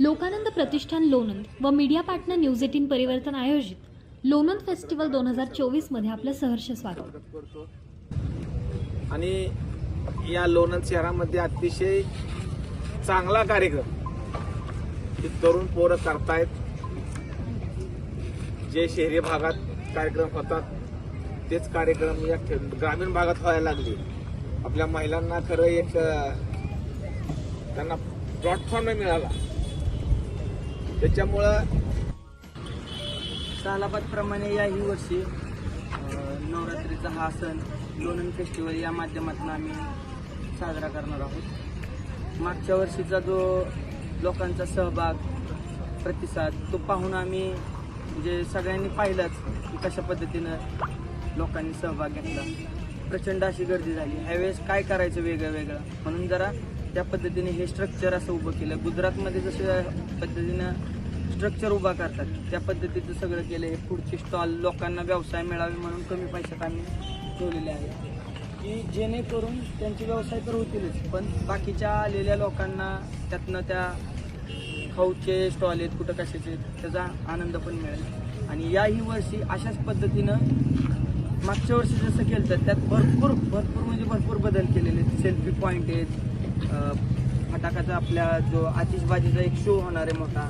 लोकानंद प्रतिष्ठान लोणंद व media partner news eighteen परिवर्तन आयोजित. लोणंद फेस्टिवल दोन हजार चोवीसमध्ये आपलं सहर्ष स्वागत. करतो आणि या लोणंद शहरामध्ये अतिशय चांगला कार्यक्रम तरुण पोरं करतायत. जे शहरी भागात कार्यक्रम होतात. तेच कार्यक्रम या ग्रामीण भागात व्हायला लागले. आपल्या महिलांना खरं एक त्यांना प्लॅटफॉर्म मिळाला. त्याच्यामुळं सालाबादप्रमाणे याही वर्षी नवरात्रीचा हा सण लोणन फेस्टिवल या माध्यमातून आम्ही साजरा करणार आहोत. मागच्या वर्षीचा जो लोकांचा सहभाग प्रतिसाद तो पाहून आम्ही म्हणजे सगळ्यांनी पाहिलाच की कशा पद्धतीनं लोकांनी सहभाग घेतला. प्रचंड अशी गर्दी झाली. ह्यावेळेस काय करायचं वेगळं वेगळं? म्हणून जरा त्या पद्धतीने हे स्ट्रक्चर असं उभं केलं. गुजरातमध्ये जसं पद्धतीनं स्ट्रक्चर उभा करतात त्या पद्धतीचं सगळं केलं. हे पुढचे स्टॉल लोकांना व्यवसाय मिळावे म्हणून कमी पैशात आम्ही ठेवलेले आहे की जेणेकरून त्यांचे व्यवसाय तर होतीलच पण बाकीच्या आलेल्या लोकांना त्यातनं त्या खाऊचे स्टॉल आहेत कुठं कशाचे त्याचा आनंद पण मिळेल. आणि याही वर्षी अशाच पद्धतीनं मागच्या वर्षी जसं केलं तर त्यात भरपूर भरपूर म्हणजे भरपूर बदल केलेले आहेत. सेल्फी पॉईंट आहेत. फटाकाचा आपल्या जो आतिषबाजीचा एक शो होणार आहे मोठा.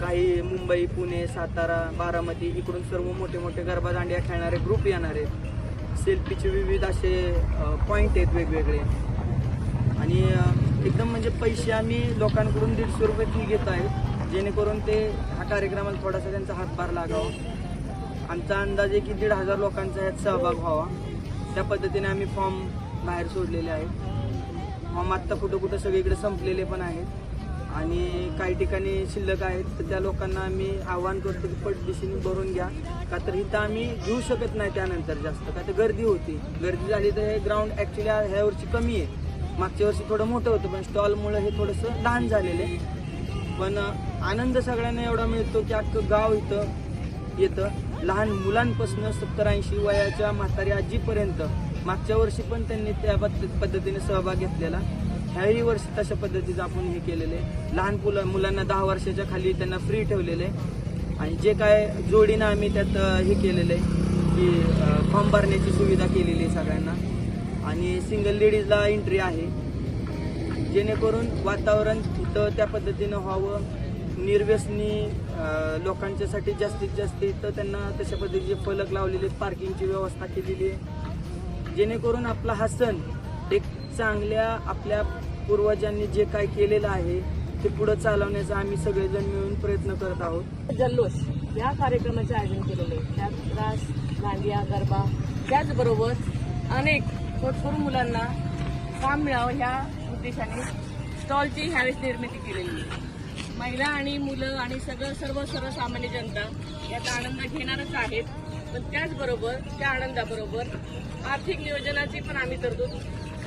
काही मुंबई पुणे सातारा बारामती इकडून सर्व मोठे मोठे गरबा दांडिया खेळणारे ग्रुप येणार आहेत. सेल्फीचे विविध असे पॉईंट आहेत वेगवेगळे. आणि एकदम म्हणजे पैसे आम्ही लोकांकडून दीडशे रुपये फी घेत आहेत जेणेकरून ते हा कार्यक्रमाला थोडासा त्यांचा हातभार लागावा. आमचा अंदाज आहे की दीड हजार लोकांचा यात सहभाग व्हावा. त्या पद्धतीने आम्ही फॉर्म बाहेर सोडलेले आहेत. फॉर्म आत्ता कुठं कुठं सगळीकडे संपलेले पण आहेत. आणि काही ठिकाणी शिल्लक आहेत तर त्या लोकांना आम्ही आव्हान करतो की पटदिशीने भरून घ्या. का तर इथं आम्ही घेऊ शकत नाही त्यानंतर जास्त. का तर गर्दी होती. गर्दी झाली तर हे ग्राउंड ॲक्च्युली ह्या वर्षी कमी आहे. मागच्या वर्षी थोडं मोठं होतं पण स्टॉलमुळं हे थोडंसं लहान झालेलं आहे. पण आनंद सगळ्यांना एवढा मिळतो की अख्खं गाव इथं येतं. लहान मुलांपासून सत्तर ऐंशी वयाच्या म्हातारी आजीपर्यंत मागच्या वर्षी पण त्यांनी त्या पद्धतीने सहभाग घेतलेला. ह्याही वर्षी तशा पद्धतीचं आपण हे केलेलं. आहे लहान मुलं मुलांना दहा वर्षाच्या खाली त्यांना फ्री ठेवलेलं. आहे आणि जे काय जोडीनं आम्ही त्यात हे केलेलं आहे की फॉर्म भरण्याची सुविधा केलेली आहे सगळ्यांना. आणि सिंगल लेडीजला एंट्री आहे. जेणेकरून वातावरण तिथं त्या पद्धतीनं व्हावं. निर्व्यसनी लोकांच्यासाठी जास्तीत जास्त इथं त्यांना तशा पद्धतीचे फलक लावलेले आहेत पार्किंगची व्यवस्था केलेली आहे. जेणेकरून आपला हा सण एक चांगल्या आपल्या पूर्वजांनी जे काय केलेलं आहे ते पुढं चालवण्याचा आम्ही सगळेजण मिळून प्रयत्न करत आहोत. जल्लोष या कार्यक्रमाचे आयोजन केलेले आहे. त्यात रास दांडिया गरबा त्याचबरोबर अनेक भरपूर मुलांना काम मिळावं ह्या उद्देशाने स्टॉलची ह्यावेळेस निर्मिती केलेली आहे. महिला आणि मुलं आणि सगळं सर्व सर्वसामान्य जनता याचा आनंद घेणारच आहेत. पण त्याचबरोबर त्या आनंदाबरोबर आर्थिक नियोजनाची पण आम्ही तरतूद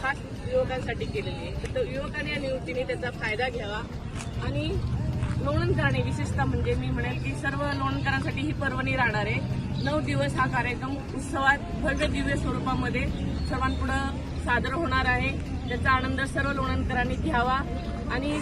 खास युवकांसाठी केलेली आहे. तर युवकांनी या निवृत्तीने त्याचा फायदा घ्यावा. आणि लोणंदकरांनी विशेषतः म्हणजे मी म्हणेल की सर्व लोणकरांसाठी ही पर्वणी राहणार आहे. नऊ दिवस हा कार्यक्रम उत्सवात भव्य दिव्य स्वरूपामध्ये सर्वांपुढं सादर होणार आहे. त्याचा आनंद सर्व लोणंदकरांनी घ्यावा. आणि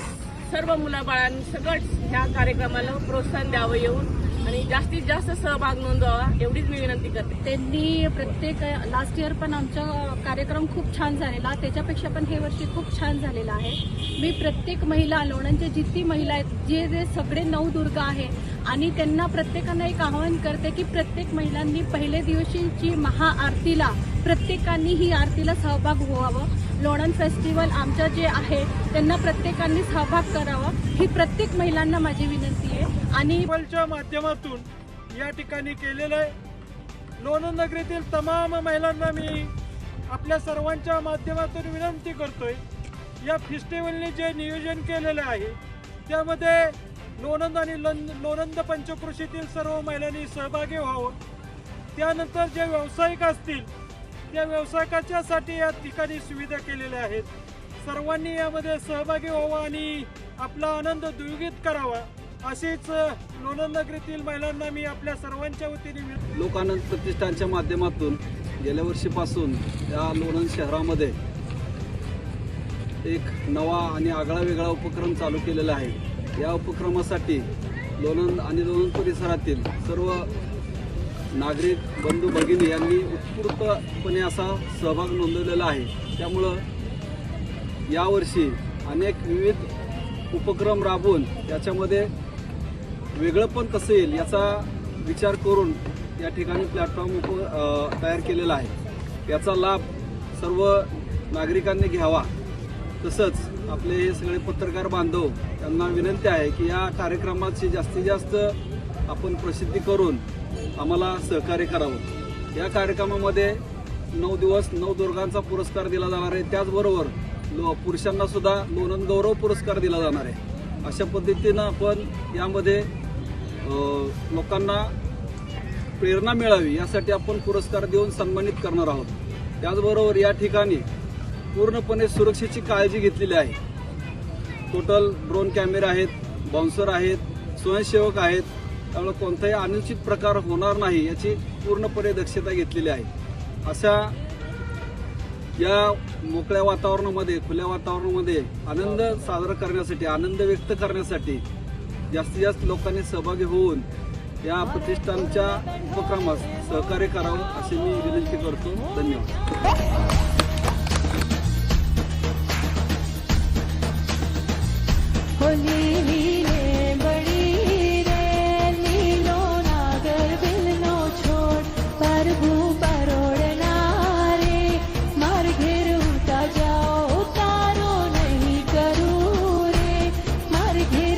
सर्व मुलाबाळांनी सगळंच ह्या कार्यक्रमाला प्रोत्साहन द्यावं येऊन आणि जास्तीत जास्त सहभाग नोंदवावा एवढीच मी विनंती करते. त्यांनी प्रत्येक लास्ट इयर पण आमचा कार्यक्रम खूप छान झालेला. त्याच्यापेक्षा पण हे वर्षी खूप छान झालेलं आहे. मी प्रत्येक महिला लोणंदच्या जितकी महिला आहेत जे जे सगळे नवदुर्गा आहे आणि त्यांना प्रत्येकांना एक आवाहन करते की प्रत्येक महिलांनी पहिल्या दिवशीची महाआरतीला प्रत्येकांनी ही आरतीला सहभाग व्हावं. लोणंद फेस्टिवल आमचं जे आहे त्यांना प्रत्येकांनी सहभाग करावा. ही प्रत्येक महिलांना माझी विनंती आणि माध्यमातून या ठिकाणी केलेलं आहे. लोणंद नगरीतील तमाम महिलांना मी आपल्या सर्वांच्या माध्यमातून विनंती करतोय या फेस्टिवलने जे नियोजन केलेलं आहे त्यामध्ये लोणंद आणि लन लोणंद पंचकृषीतील सर्व महिलांनी सहभागी व्हावं. त्यानंतर जे व्यावसायिक असतील त्या व्यावसायिकाच्यासाठी या ठिकाणी सुविधा केलेल्या आहेत. सर्वांनी यामध्ये सहभागी व्हावं आणि आपला आनंद द्विगीत करावा. अशीच लोणंदनगरीतील महिलांना मी आपल्या सर्वांच्या वतीने लोकानंद प्रतिष्ठानच्या माध्यमातून गेल्या वर्षीपासून या लोणंद शहरामध्ये एक नवा आणि आगळा वेगळा उपक्रम चालू केलेला आहे. या उपक्रमासाठी लोणंद आणि लोणंद परिसरातील सर्व नागरिक बंधू भगिनी यांनी उत्स्फूर्तपणे असा सहभाग नोंदवलेला आहे. त्यामुळं यावर्षी अनेक विविध उपक्रम राबवून त्याच्यामध्ये वेगळं पण कसं येईल याचा विचार करून या ठिकाणी प्लॅटफॉर्म तयार केलेला आहे. याचा लाभ सर्व नागरिकांनी घ्यावा. तसंच आपले हे सगळे पत्रकार बांधव त्यांना विनंती आहे की या कार्यक्रमाची जास्तीत जास्त आपण प्रसिद्धी करून आम्हाला सहकार्य करावं. या कार्यक्रमामध्ये नऊ दिवस नऊ दुर्गांचा पुरस्कार दिला जाणार आहे. त्याचबरोबर लो पुरुषांना सुद्धा लोणंद गौरव पुरस्कार दिला जाणार आहे. अशा पद्धतीनं आपण यामध्ये लोकांना प्रेरणा मिळावी यासाठी आपण पुरस्कार देऊन सन्मानित करणार आहोत. त्याचबरोबर या ठिकाणी पूर्णपणे सुरक्षेची काळजी घेतलेली आहे. टोटल ड्रोन कॅमेरे आहेत बाउन्सर आहेत स्वयंसेवक आहेत. त्यामुळे कोणताही अनुचित प्रकार होणार नाही याची पूर्णपणे दक्षता घेतलेली आहे. अशा या मोकळ्या वातावरणामध्ये खुल्या वातावरणामध्ये आनंद साजरा करण्यासाठी आनंद व्यक्त करण्यासाठी जास्तीत जास्त लोकांनी सहभागी होऊन या प्रतिष्ठानच्या उपक्रमास सहकार्य करावं अशी मी विनंती करतो. धन्यवाद. होली